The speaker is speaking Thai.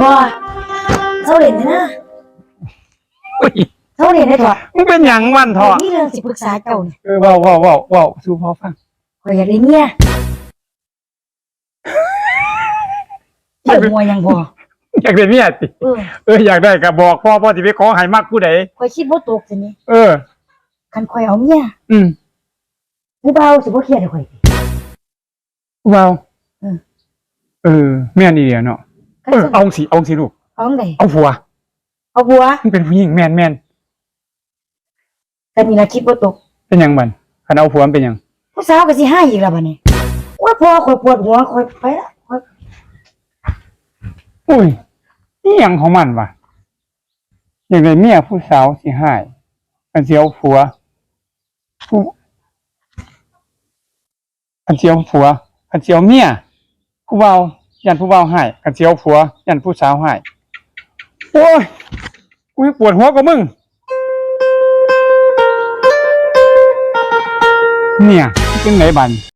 เล่นนะโอ้ยเท่าเล่นได้ถอดมึงเป็นหยังมันเถอะมีเรื่องสิปรึกษาเจ้านี่เออเว้าเว้าเว้าเว้าสู่พ่อฟังข่อยอยากได้เมียเจ้ามัวยังพออยากได้เมียติเออเอออยากได้ก็บอกพ่อพ่อสิไปขอให้มักผู้ใดข่อยคิดบ่ตกสินี่เออ คันข่อยเอาเมียอืมผู้บ่าวสิบ่เครียดให้ข่อยติ เว้าเออ เออแม่นอีเดียวเนาะคัน เออซั่นเอาสิเอาสิลูกเอาจั่งใดเอาผัว เอาบัวมึงเป็นผู้หญิงแม่นแม่นแต่นี่ล่ะคิดบ่ตก เป็นหยังบันคันเอาผัวมันเป็นหยังผู้สาวก็สิหาอีกแล้วบัดนี้ว่าพอข่อยปวดหัวข่อยไปละข่อยอุ้ยนี่หยังของมันวะอยากได้เมียผู้สาวสิหายกันเสียวผัวผู้กันเสียวผัวกันเสียวเมียผู้เบา ยันผู้เบาหายกันเสียวผัว ยันผู้สาวหายโอ้ยกูยังปวดหัวกับมึง เนี่ยจังไหนบัน